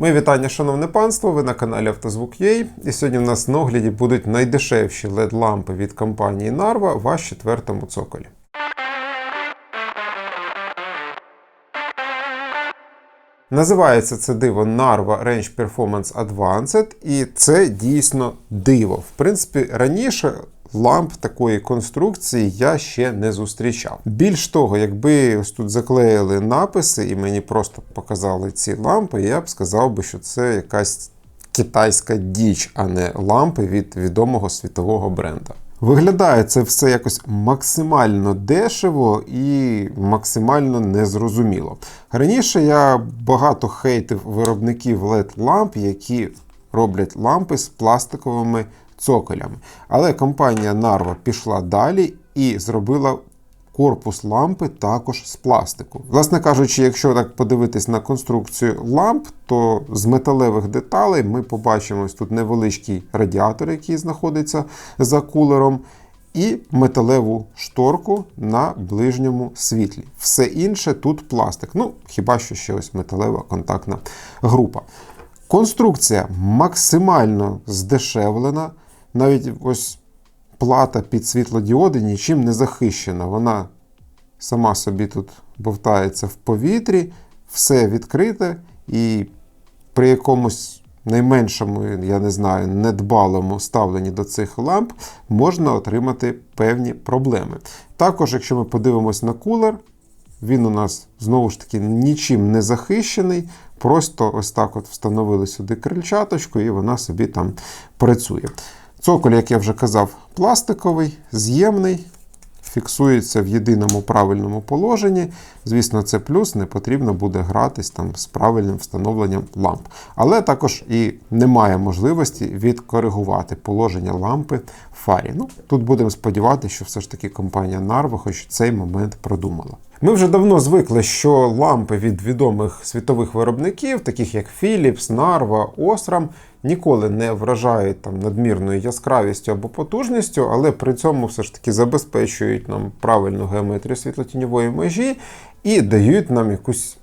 Мої вітання, шановне панство. Ви на каналі Автозвук.ua. І сьогодні в нас на огляді будуть найдешевші LED-лампи від компанії Narva в аж четвертому цоколі. Називається це диво Narva Range Performance Advanced, і це дійсно диво. В принципі, раніше ламп такої конструкції я ще не зустрічав. Більш того, якби ось тут заклеїли написи і мені просто показали ці лампи, я б сказав би, що це якась китайська діч, а не лампи від відомого світового бренда. Виглядає це все якось максимально дешево і максимально незрозуміло. Раніше я багато хейтив виробників LED-ламп, які роблять лампи з пластиковими цоколями. Але компанія Narva пішла далі і зробила корпус лампи також з пластику. Власне кажучи, якщо так подивитись на конструкцію ламп, то з металевих деталей ми побачимо ось тут невеличкий радіатор, який знаходиться за кулером. І металеву шторку на ближньому світлі. Все інше тут пластик. Ну, хіба що ще ось металева контактна група. Конструкція максимально здешевлена. Навіть ось плата під світлодіоди нічим не захищена. Вона сама собі тут бовтається в повітрі, все відкрите, і при якомусь найменшому, я не знаю, недбалому ставленні до цих ламп можна отримати певні проблеми. Також, якщо ми подивимось на кулер, він у нас знову ж таки нічим не захищений. Просто ось так от встановили сюди крильчаточку, і вона собі там працює. Цоколь, як я вже казав, пластиковий, з'ємний, фіксується в єдиному правильному положенні. Звісно, це плюс, не потрібно буде гратись там з правильним встановленням ламп. Але також і немає можливості відкоригувати положення лампи в фарі. Ну, Тут будемо сподіватися, що все ж таки компанія Narva хоч цей момент продумала. Ми вже давно звикли, що лампи від відомих світових виробників, таких як Philips, Narva, Osram, ніколи не вражають там надмірною яскравістю або потужністю, але при цьому все ж таки забезпечують нам правильну геометрію світлотіньової межі і дають нам якусь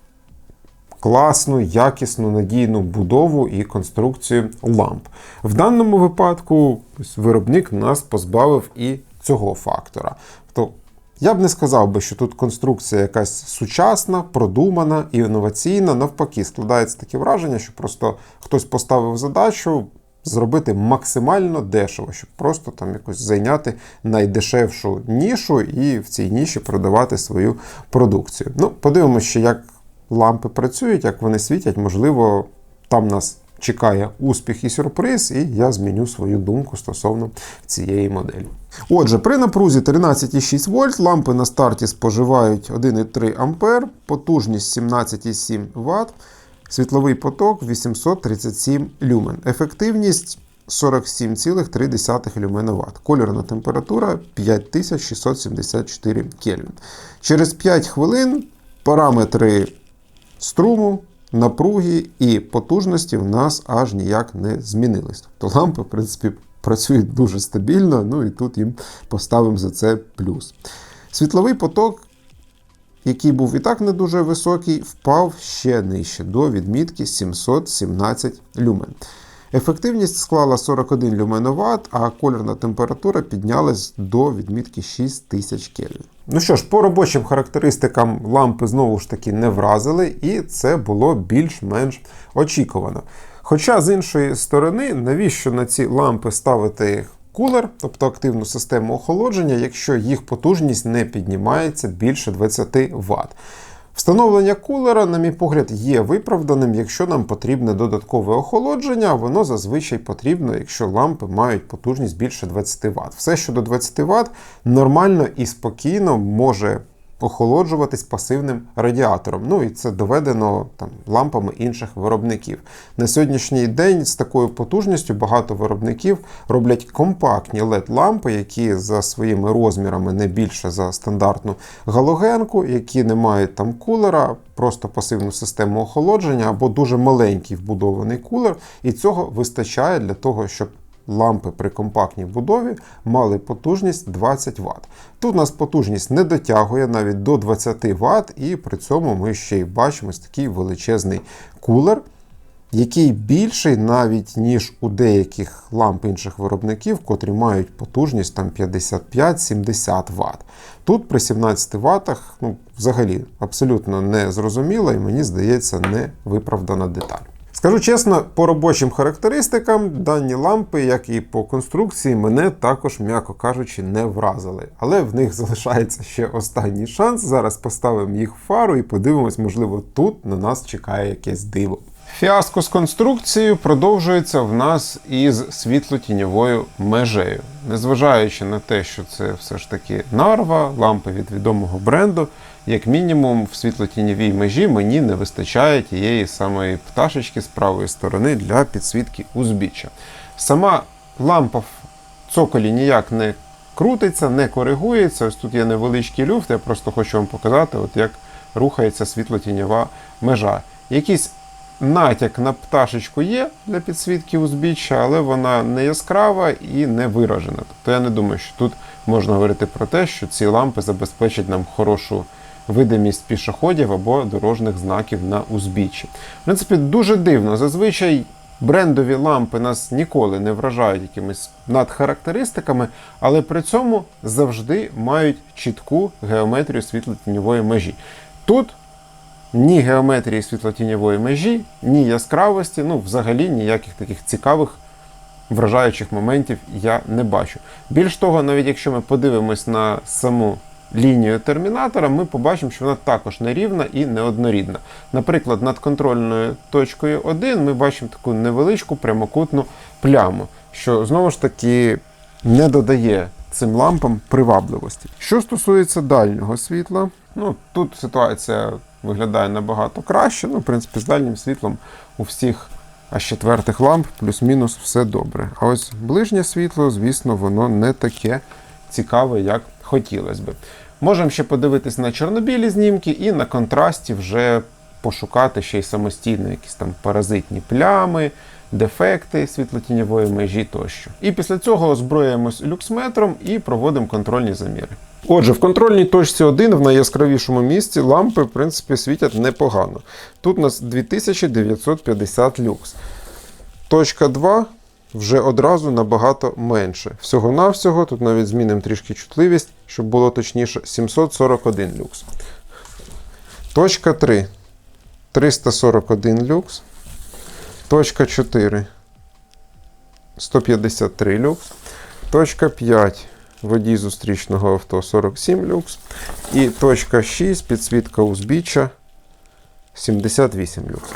класну, якісну, надійну будову і конструкцію ламп. В даному випадку виробник нас позбавив і цього фактора. Тобто я б не сказав би, що тут конструкція якась сучасна, продумана і інноваційна. Навпаки, складається таке враження, що просто хтось поставив задачу зробити максимально дешево, щоб просто там якось зайняти найдешевшу нішу і в цій ніші продавати свою продукцію. Ну, подивимося, як лампи працюють, як вони світять. Можливо, там нас чекає успіх і сюрприз, і я зміню свою думку стосовно цієї моделі. Отже, при напрузі 13,6 вольт лампи на старті споживають 1,3 А, потужність 17,7 Вт, світловий поток 837 люмен. Ефективність 47,3 люмена Вт. Кольорна температура 5674 Кельвін. Через 5 хвилин параметри струму напруги і потужності в нас аж ніяк не змінились. Тобто лампи, в принципі, працюють дуже стабільно, ну і тут їм поставимо за це плюс. Світловий поток, який був і так не дуже високий, впав ще нижче до відмітки 717 люмен. Ефективність склала 41 люменоват, а кольорна температура піднялась до відмітки 6000 кельвін. Ну що ж, по робочим характеристикам лампи знову ж таки не вразили, і це було більш-менш очікувано. Хоча, з іншої сторони, навіщо на ці лампи ставити кулер, тобто активну систему охолодження, якщо їх потужність не піднімається більше 20 Вт. Встановлення кулера, на мій погляд, є виправданим, якщо нам потрібне додаткове охолодження, воно зазвичай потрібно, якщо лампи мають потужність більше 20 Вт. Все, що до 20 Вт, нормально і спокійно може охолоджуватись пасивним радіатором. Ну і це доведено там лампами інших виробників. На сьогоднішній день з такою потужністю багато виробників роблять компактні LED-лампи, які за своїми розмірами не більше за стандартну галогенку, які не мають там кулера, просто пасивну систему охолодження або дуже маленький вбудований кулер, і цього вистачає для того, щоб лампи при компактній будові мали потужність 20 Вт. Тут у нас потужність не дотягує навіть до 20 Вт, і при цьому ми ще й бачимо такий величезний кулер. який більший навіть ніж у деяких ламп інших виробників, котрі мають потужність там 55-70 Вт. Тут при 17 Вт ну, взагалі абсолютно не зрозуміло і мені здається не виправдана деталь. Скажу чесно, по робочим характеристикам дані лампи, як і по конструкції, мене також, м'яко кажучи, не вразили. Але в них залишається ще останній шанс. Зараз поставимо їх в фару і подивимось, можливо, тут на нас чекає якесь диво. Фіаско з конструкцією продовжується в нас із світло-тіньовою межею. Незважаючи на те, що це все ж таки нарва, лампи від відомого бренду, як мінімум в світло-тіньовій межі мені не вистачає тієї самої пташечки з правої сторони для підсвітки узбіччя. Сама лампа в цоколі ніяк не крутиться, не коригується. Ось тут є невеличкий люфт, я просто хочу вам показати, от як рухається світло-тіньова межа. Якісь натяк на пташечку є для підсвітки узбіччя, але вона не яскрава і не виражена. Тобто я не думаю, що тут можна говорити про те, що ці лампи забезпечать нам хорошу видимість пішоходів або дорожніх знаків на узбіччі. В принципі, дуже дивно. Зазвичай брендові лампи нас ніколи не вражають якимись надхарактеристиками, але при цьому завжди мають чітку геометрію світло-тіньової межі. Тут ні геометрії світлотіньової межі, ні яскравості, ну взагалі ніяких таких цікавих вражаючих моментів я не бачу. Більш того, навіть якщо ми подивимось на саму лінію термінатора, ми побачимо, що вона також нерівна і неоднорідна. Наприклад, над контрольною точкою 1 ми бачимо таку невеличку прямокутну пляму, що знову ж таки не додає цим лампам привабливості. Що стосується дальнього світла, ну тут ситуація виглядає набагато краще. Ну, в принципі, з дальнім світлом у всіх аж четвертих ламп плюс-мінус все добре. А ось ближнє світло, звісно, воно не таке цікаве, як хотілося би. Можемо ще подивитись на чорнобілі знімки і на контрасті вже пошукати ще й самостійно якісь там паразитні плями, дефекти світлотіньової межі тощо. І після цього озброюємось люксметром і проводимо контрольні заміри. Отже, в контрольній точці 1 в найяскравішому місці лампи, в принципі, світять непогано. Тут у нас 2950 люкс. Точка 2 вже одразу набагато менше. Всього-навсього, тут навіть змінимо трішки чутливість, щоб було точніше, 741 люкс. Точка 3 341 люкс. Точка 4 153 люкс. Точка 5 водій зустрічного авто 47 люкс. І точка 6 підсвітка узбіччя 78 люкс.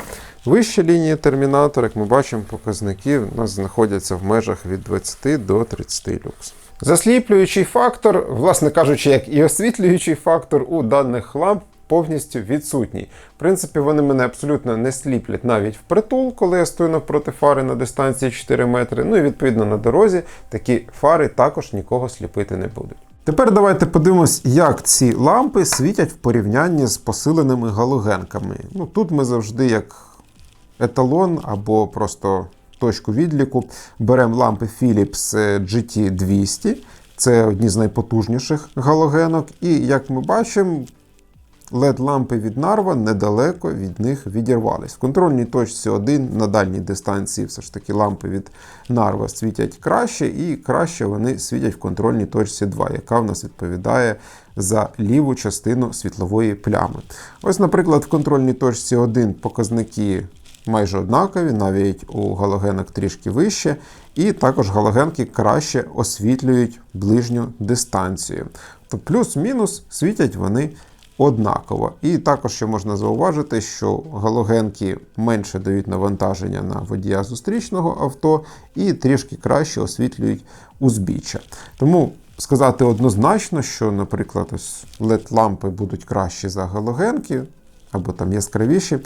Вища лінії термінатора, як ми бачимо, показники у нас знаходяться в межах від 20 до 30 люкс. Засліплюючий фактор, власне кажучи, як і освітлюючий фактор у даних ламп повністю відсутній. В принципі, вони мене абсолютно не сліплять навіть впритул, коли я стою навпроти фари на дистанції 4 метри. Ну і відповідно на дорозі такі фари також нікого сліпити не будуть. Тепер давайте подивимось, як ці лампи світять в порівнянні з посиленими галогенками. Ну, Тут ми завжди як еталон або просто точку відліку беремо лампи Philips GT200. Це одні з найпотужніших галогенок. І як ми бачимо, LED-лампи від Narva недалеко від них відірвались. В контрольній точці 1 на дальній дистанції все ж таки лампи від Narva світять краще, і краще вони світять в контрольній точці 2, яка в нас відповідає за ліву частину світлової плями. Ось, наприклад, в контрольній точці 1 показники майже однакові, навіть у галогенок трішки вище, і також галогенки краще освітлюють ближню дистанцію. То плюс-мінус світять вони однаково. І також ще можна зауважити, що галогенки менше дають навантаження на водія зустрічного авто і трішки краще освітлюють узбіччя. Тому сказати однозначно, що, наприклад, ось LED-лампи будуть кращі за галогенки або там яскравіші.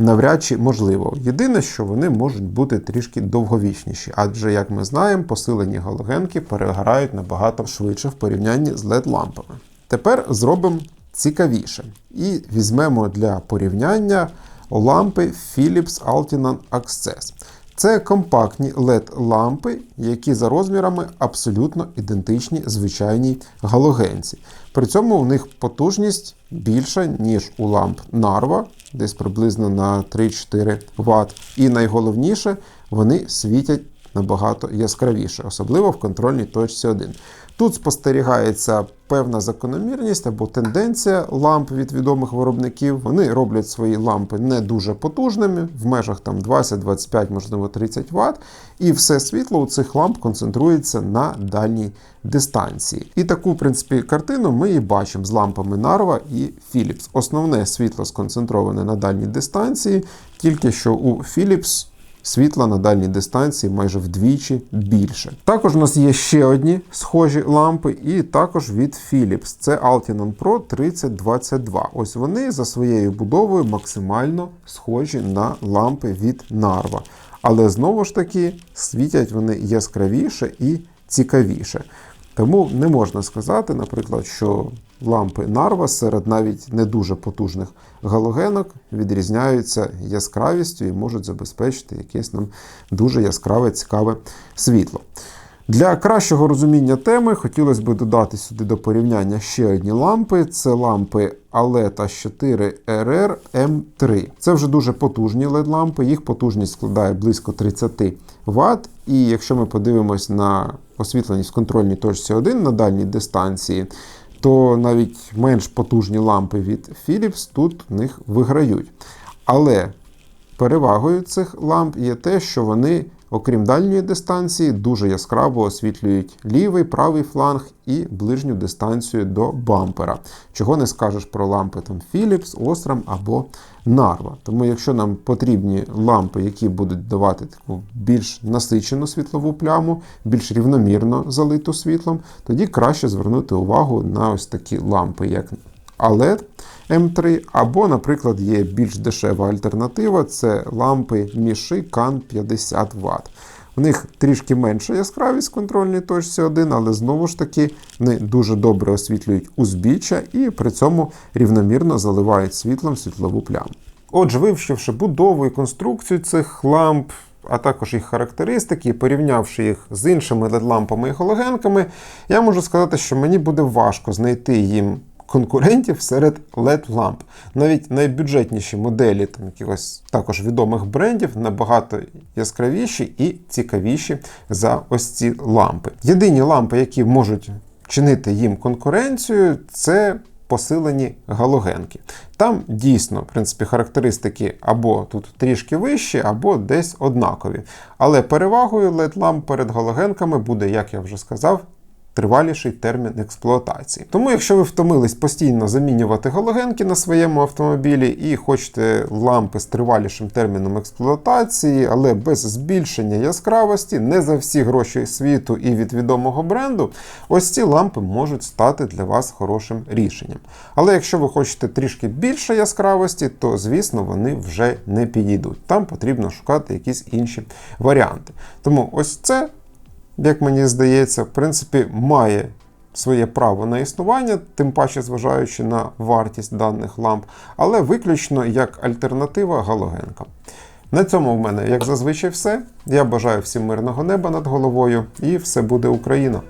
Навряд чи можливо. Єдине, що вони можуть бути трішки довговічніші, адже, як ми знаємо, посилені галогенки перегорають набагато швидше в порівнянні з LED-лампами. Тепер зробимо цікавіше. І візьмемо для порівняння лампи Philips Altinan Access. Це компактні LED-лампи, які за розмірами абсолютно ідентичні звичайній галогенці. При цьому у них потужність більша, ніж у ламп Narva, десь приблизно на 3-4 Вт. І найголовніше, вони світять набагато яскравіше, особливо в контрольній точці 1. Тут спостерігається певна закономірність або тенденція ламп від відомих виробників. Вони роблять свої лампи не дуже потужними, в межах там 20-25, можливо 30 Вт, і все світло у цих ламп концентрується на дальній дистанції. І таку, в принципі, картину ми і бачимо з лампами Narva і Philips. Основне світло сконцентроване на дальній дистанції, тільки що у Philips світла на дальній дистанції майже вдвічі більше. Також у нас є ще одні схожі лампи, і також від Philips. Це Altinon Pro 3022. Ось вони за своєю будовою максимально схожі на лампи від Narva. Але знову ж таки світять вони яскравіше і цікавіше. Тому не можна сказати, наприклад, що лампи Narva серед навіть не дуже потужних галогенок відрізняються яскравістю і можуть забезпечити якесь нам дуже яскраве, цікаве світло. Для кращого розуміння теми хотілося б додати сюди до порівняння ще одні лампи. Це лампи Aleta 4 RR M3. Це вже дуже потужні LED-лампи, їх потужність складає близько 30 Вт. І якщо ми подивимось на освітленість в контрольній точці 1 на дальній дистанції, то навіть менш потужні лампи від Philips тут в них виграють. Але перевагою цих ламп є те, що вони, окрім дальньої дистанції, дуже яскраво освітлюють лівий, правий фланг і ближню дистанцію до бампера. Чого не скажеш про лампи там Philips, Osram або Narva. Тому, якщо нам потрібні лампи, які будуть давати таку більш насичену світлову пляму, більш рівномірно залиту світлом, тоді краще звернути увагу на ось такі лампи, як OLED M3, або, наприклад, є більш дешева альтернатива це лампи Міши CAN 50 Вт. У них трішки менша яскравість в контрольній точці 1, але знову ж таки вони дуже добре освітлюють узбіччя і при цьому рівномірно заливають світлом світлову пляму. Отже, вивчивши будову і конструкцію цих ламп, а також їх характеристики, порівнявши їх з іншими LED-лампами і галогенками, я можу сказати, що мені буде важко знайти їм конкурентів серед LED-ламп. Навіть найбюджетніші моделі там якихось також відомих брендів набагато яскравіші і цікавіші за ось ці лампи. Єдині лампи, які можуть чинити їм конкуренцію, це посилені галогенки. Там дійсно, в принципі, характеристики або тут трішки вищі, або десь однакові. Але перевагою LED-ламп перед галогенками буде, як я вже сказав, триваліший термін експлуатації. Тому, якщо ви втомились постійно замінювати галогенки на своєму автомобілі і хочете лампи з тривалішим терміном експлуатації, але без збільшення яскравості, не за всі гроші світу і від відомого бренду, ось ці лампи можуть стати для вас хорошим рішенням. Але якщо ви хочете трішки більше яскравості, то звісно вони вже не підійдуть. Там потрібно шукати якісь інші варіанти. Тому ось це як мені здається, в принципі, має своє право на існування, тим паче зважаючи на вартість даних ламп, але виключно як альтернатива галогенкам. На цьому в мене, як зазвичай, все. Я бажаю всім мирного неба над головою і все буде Україна!